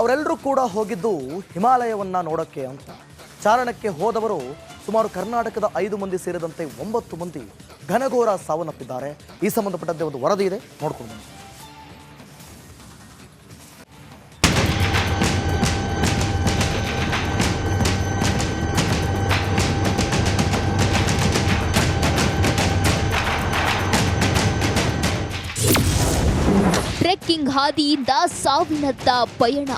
ಅವರೆಲ್ಲರೂ ಕೂಡ ಹೋಗಿದ್ದು ಹಿಮಾಲಯವನ್ನು ನೋಡೋಕ್ಕೆ ಅಂತ. ಚಾರಣಕ್ಕೆ ಹೋದವರು ಸುಮಾರು ಕರ್ನಾಟಕದ ಐದು ಮಂದಿ ಸೇರಿದಂತೆ ಒಂಬತ್ತು ಮಂದಿ ಘನಘೋರ ಸಾವನ್ನಪ್ಪಿದ್ದಾರೆ. ಈ ಸಂಬಂಧಪಟ್ಟಂತೆ ಒಂದು ವರದಿ ಇದೆ. ನೋಡ್ಕೊಂಡು ಟ್ರೆಕ್ಕಿಂಗ್ ಹಾದಿಯಿಂದ ಸಾವಿನತ್ತ ಪಯಣ.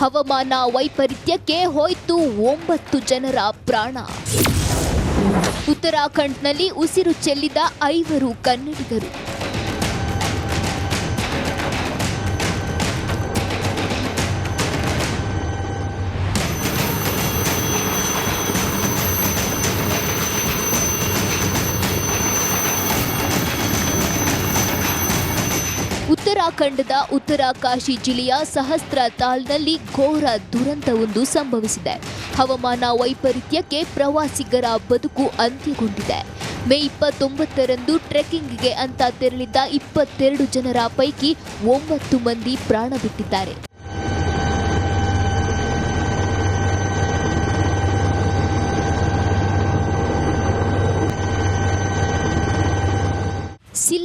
ಹವಾಮಾನ ವೈಪರೀತ್ಯಕ್ಕೆ ಹೋಯ್ತು ಒಂಬತ್ತು ಜನರ ಪ್ರಾಣ. ಉತ್ತರಾಖಂಡ್ನಲ್ಲಿ ಉಸಿರು ಚೆಲ್ಲಿದ ಐವರು ಕನ್ನಡಿಗರು. ಉತ್ತರಾಖಂಡದ ಉತ್ತರಾಕಾಶಿ ಜಿಲ್ಲೆಯ ಸಹಸ್ರ ತಾಲ್ನಲ್ಲಿ ಘೋರ ದುರಂತವೊಂದು ಸಂಭವಿಸಿದೆ. ಹವಾಮಾನ ವೈಪರೀತ್ಯಕ್ಕೆ ಪ್ರವಾಸಿಗರ ಬದುಕು ಅಂತ್ಯಗೊಂಡಿದೆ. ಮೇ ಇಪ್ಪತ್ತೊಂಬತ್ತರಂದು ಟ್ರೆಕ್ಕಿಂಗ್ಗೆ ಅಂತ ತೆರಳಿದ್ದ ಇಪ್ಪತ್ತೆರಡು ಜನರ ಪೈಕಿ ಒಂಬತ್ತು ಮಂದಿ ಪ್ರಾಣ ಬಿಟ್ಟಿದ್ದಾರೆ.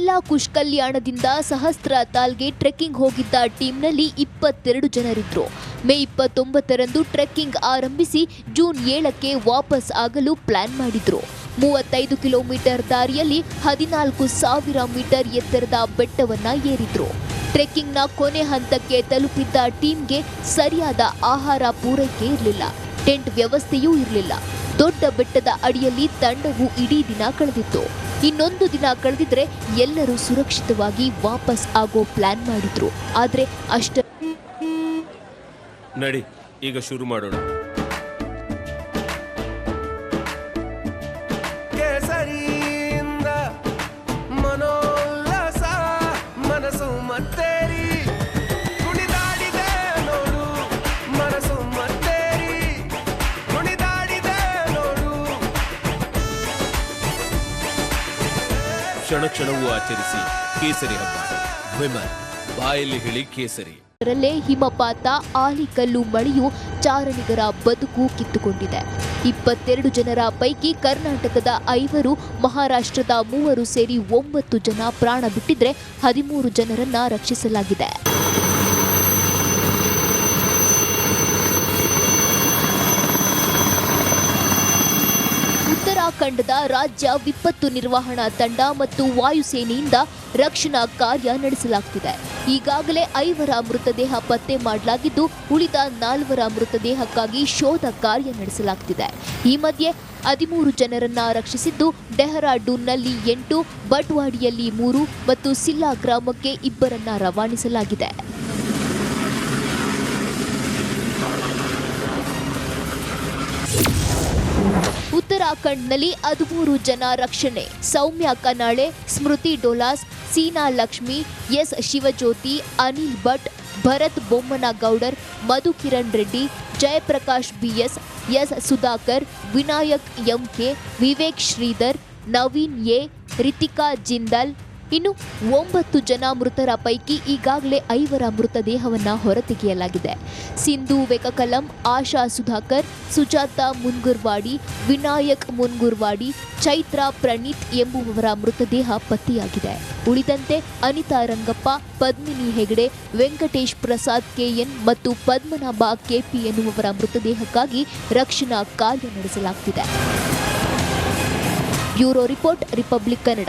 ಸಿಲ್ಲಾ ಕುಶ್ ಕಲ್ಯಾಣದಿಂದ ಸಹಸ್ರ ತಾಲ್ಗೆ ಟ್ರೆಕ್ಕಿಂಗ್ ಹೋಗಿದ್ದ ಟೀಮ್ನಲ್ಲಿ ಇಪ್ಪತ್ತೆರಡು ಜನರಿದ್ರು. ಮೇ ಇಪ್ಪತ್ತೊಂಬತ್ತರಂದು ಟ್ರೆಕ್ಕಿಂಗ್ ಆರಂಭಿಸಿ ಜೂನ್ ಏಳಕ್ಕೆ ವಾಪಸ್ ಆಗಲು ಪ್ಲಾನ್ ಮಾಡಿದ್ರು. ಮೂವತ್ತೈದು ಕಿಲೋಮೀಟರ್ ದಾರಿಯಲ್ಲಿ ಹದಿನಾಲ್ಕು ಸಾವಿರ ಮೀಟರ್ ಎತ್ತರದ ಬೆಟ್ಟವನ್ನ ಏರಿದ್ರು. ಟ್ರೆಕ್ಕಿಂಗ್ನ ಕೊನೆ ಹಂತಕ್ಕೆ ತಲುಪಿದ್ದ ಟೀಮ್ಗೆ ಸರಿಯಾದ ಆಹಾರ ಪೂರೈಕೆ ಇರಲಿಲ್ಲ. ಟೆಂಟ್ ವ್ಯವಸ್ಥೆಯೂ ಇರಲಿಲ್ಲ. ದೊಡ್ಡ ಬೆಟ್ಟದ ಅಡಿಯಲ್ಲಿ ತಂಡವು ಇಡೀ ದಿನ ಕಳೆದಿತ್ತು. ಇನ್ನೊಂದು ದಿನ ಕಳೆದಿದ್ರೆ ಎಲ್ಲರೂ ಸುರಕ್ಷಿತವಾಗಿ ವಾಪಸ್ ಆಗೋ ಪ್ಲಾನ್ ಮಾಡಿದ್ರು. ಆದ್ರೆ ಅಷ್ಟ ನಡಿ, ಈಗ ಶುರು ಮಾಡೋಣ. ಕ್ಷಣ ಕ್ಷಣವೂ ಆಚರಿಸಿ ಕೇಸರಿ ಹಬ್ಬ. ವಿಮಲ್, ಬಾಯಲ್ಲಿ ಹೇಳಿ ಕೇಸರಿ. ಅದರಲ್ಲೇ ಹಿಮಪಾತ ಆಲಿಕಲ್ಲು ಮಳೆಯು ಚಾರಣಿಗರ ಬದುಕು ಕಿತ್ತುಕೊಂಡಿದೆ. ಇಪ್ಪತ್ತೆರಡು ಜನರ ಪೈಕಿ ಕರ್ನಾಟಕದ ಐವರು, ಮಹಾರಾಷ್ಟ್ರದ ಮೂವರು ಸೇರಿ ಒಂಬತ್ತು ಜನ ಪ್ರಾಣ ಬಿಟ್ಟಿದ್ರೆ ಹದಿಮೂರು ಜನರನ್ನ ರಕ್ಷಿಸಲಾಗಿದೆ. ಉತ್ತರಾಖಂಡದ ರಾಜ್ಯ ವಿಪತ್ತು ನಿರ್ವಹಣಾ ತಂಡ ಮತ್ತು ವಾಯುಸೇನೆಯಿಂದ ರಕ್ಷಣಾ ಕಾರ್ಯ ನಡೆಸಲಾಗುತ್ತಿದೆ ಈಗಾಗಲೇ ಐವರ ಮೃತದೇಹ ಪತ್ತೆ ಮಾಡಲಾಗಿದ್ದು, ಉಳಿದ ನಾಲ್ವರ ಮೃತದೇಹಕ್ಕಾಗಿ ಶೋಧ ಕಾರ್ಯ ನಡೆಸಲಾಗುತ್ತಿದೆ ಈ ಮಧ್ಯೆ ಹದಿಮೂರು ಜನರನ್ನ ರಕ್ಷಿಸಿದ್ದು, ಡೆಹರಾಡೂನ್ನಲ್ಲಿ ಎಂಟು, ಬಟ್ವಾಡಿಯಲ್ಲಿ ಮೂರು ಮತ್ತು ಸಿಲ್ಲಾ ಗ್ರಾಮಕ್ಕೆ ಇಬ್ಬರನ್ನ ರವಾನಿಸಲಾಗಿದೆ. ಉತ್ತರಾಖಂಡ್ನಲ್ಲಿ ಹದಿಮೂರು ಜನ ರಕ್ಷಣೆ. Soumya ಕನಾಳೆ Smriti Dolas, Seena Lakshmi, S Shivajyoti, Anil Bhat, Bharat Bommanagowdar Madhu Kiran Reddy, Jayaprakash BS, S Sudhakar, Vinayak MK, Vivek Shridhar, Naveen A, Ritika Jindal ಇನ್ನು ಒಂಬತ್ತು ಜನ ಮೃತರ ಪೈಕಿ ಈಗಾಗಲೇ ಐವರ ಮೃತದೇಹವನ್ನು ಹೊರತೆಗೆಯಲಾಗಿದೆ. ಸಿಂಧು, ವೆಕಕಲಂ, ಆಶಾ ಸುಧಾಕರ್, ಸುಜಾತ ಮುನ್ಗುರ್ವಾಡಿ, ವಿನಾಯಕ್ ಮುನ್ಗುರ್ವಾಡಿ, ಚೈತ್ರ ಪ್ರಣೀತ್ ಎಂಬುವವರ ಮೃತದೇಹ ಪತ್ತೆಯಾಗಿದೆ. ಉಳಿದಂತೆ ಅನಿತಾ ರಂಗಪ್ಪ, ಪದ್ಮಿನಿ ಹೆಗಡೆ, ವೆಂಕಟೇಶ್ ಪ್ರಸಾದ್ ಕೆಎನ್ ಮತ್ತು ಪದ್ಮನಾಭ ಕೆಪಿ ಎನ್ನುವವರ ಮೃತದೇಹಕ್ಕಾಗಿ ರಕ್ಷಣಾ ಕಾರ್ಯ ನಡೆಸಲಾಗುತ್ತಿದೆ ಬ್ಯೂರೋ ರಿಪೋರ್ಟ್, ರಿಪಬ್ಲಿಕ್ ಕನ್ನಡ.